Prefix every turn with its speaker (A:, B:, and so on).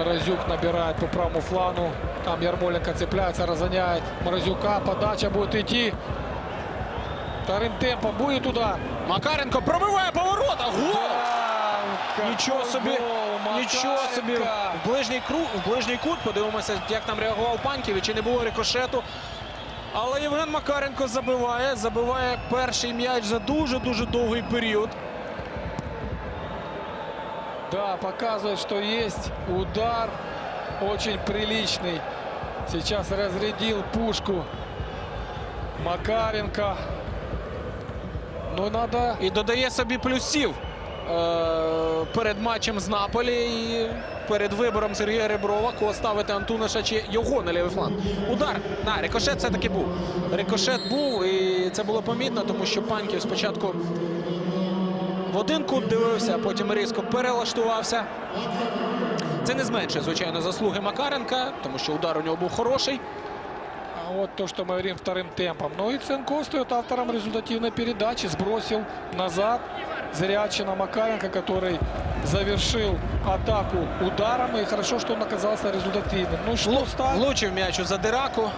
A: Морозюк набирает по правому флану. Там Ярмоленко цепляется, разгоняет Морозюка. Подача будет идти. Вторым темпом будет туда.
B: Макаренко пробиває поворота. Гол! Нічого собі, нічого собі. В ближній, кру, в ближній кут. Подивимося, як там реагував Панків, чи не було рикошету. Але Євген Макаренко забиває. Забиває перший м'яч за дуже-дуже довгий період.
A: Да, показывает, что есть удар очень приличный. Сейчас разрядил пушку Макаренко. Ну, надо...
B: І додає собі плюсів е- перед матчем з Наполі і перед вибором Сергія Реброва, кого ставити Антунаша чи його на лівий фланг. Удар. На, рикошет все-таки був. Рикошет був, і це було помітно, тому що Панків спочатку в один кут дивився, а потім різко перелаштувався. Це не зменшує, звичайно, заслуги Макаренка, тому що удар у нього був хороший.
A: А вот то, что мы говорим вторым темпом. Ну и Ценков стает автором результативной передачи. Сбросил назад Зрячина Макаренко, который завершил атаку ударом. И хорошо, что он оказался результативным. Ну что
B: Влу-
A: стало?
B: Влучив м'яч у задираку.